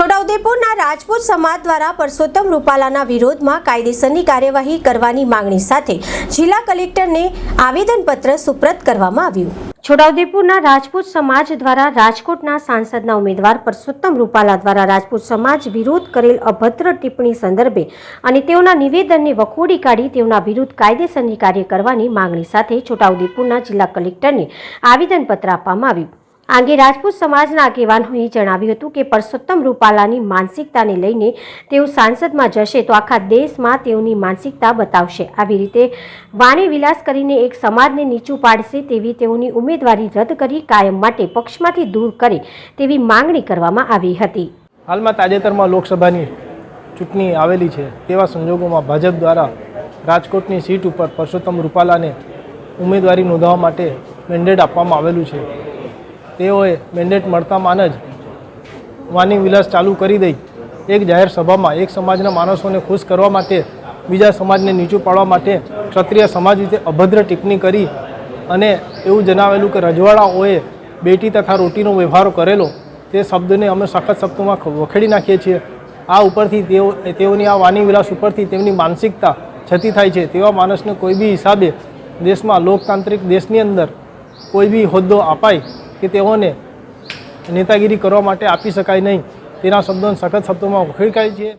છોટાઉદેપુરના રાજપૂત સમાજ દ્વારા પરસોત્તમ રૂપાલાના વિરોધમાં કાયદેસરની કાર્યવાહી કરવાની માંગણી સાથે જિલ્લા કલેક્ટરને આવેદનપત્ર સુપ્રત કરવામાં આવ્યું. છોટાઉદેપુરના રાજપૂત સમાજ દ્વારા રાજકોટના સાંસદના ઉમેદવાર પરસોત્તમ રૂપાલા દ્વારા રાજપૂત સમાજ વિરોધ કરેલ અભદ્ર ટિપ્પણી સંદર્ભે અને તેઓના નિવેદનને વખોડી કાઢી તેઓના વિરુદ્ધ કાયદેસરની કાર્ય કરવાની માંગણી સાથે છોટાઉદેપુરના જિલ્લા કલેક્ટરને આવેદનપત્ર આપવામાં આવ્યું. આ અંગે રાજપૂત સમાજના આગેવાનોએ જણાવ્યું હતું કે પરસોત્તમ રૂપાલાની માનસિકતાને લઈને તેઓ સાંસદમાં જશે તો આખા દેશમાં તેઓની માનસિકતા બતાવશે. આવી રીતે વાણી વિલાસ કરીને એક સમાજને નીચું પાડશે તેવી તેઓની ઉમેદવારી રદ કરી કાયમ માટે પક્ષમાંથી દૂર કરે તેવી માંગણી કરવામાં આવી હતી. હાલમાં તાજેતરમાં લોકસભાની ચૂંટણી આવેલી છે તેવા સંજોગોમાં ભાજપ દ્વારા રાજકોટની સીટ ઉપર પરસોત્તમ રૂપાલાને ઉમેદવારી નોંધાવવા માટે મેન્ડેટ આપવામાં આવેલું છે. તેઓએ મેન્ડેટ મળતામાં જ વાની વિલાસ ચાલુ કરી દઈ. એક જાહેર સભામાં એક સમાજના માણસોને ખુશ કરવા માટે, બીજા સમાજને નીચું પાડવા માટે ક્ષત્રિય સમાજ રીતે અભદ્ર ટિપ્પણી કરી અને એવું જણાવેલું કે રજવાડાઓએ બેટી તથા રોટીનો વ્યવહાર કરેલો. તે શબ્દને અમે સખત શબ્દોમાં વખેડી નાખીએ છીએ. આ ઉપરથી તેઓ, તેઓની આ વાની વિલાસ ઉપરથી તેમની માનસિકતા છતી થાય છે. તેવા માણસને કોઈ બી હિસાબે દેશમાં લોકતાંત્રિક દેશની અંદર કોઈ બી હોદ્દો અપાય કે તેઓને નેતાગીરી કરવા માટે આપી શકાય નહીં. તેના શબ્દોને સખત શબ્દોમાં વખેડી છે.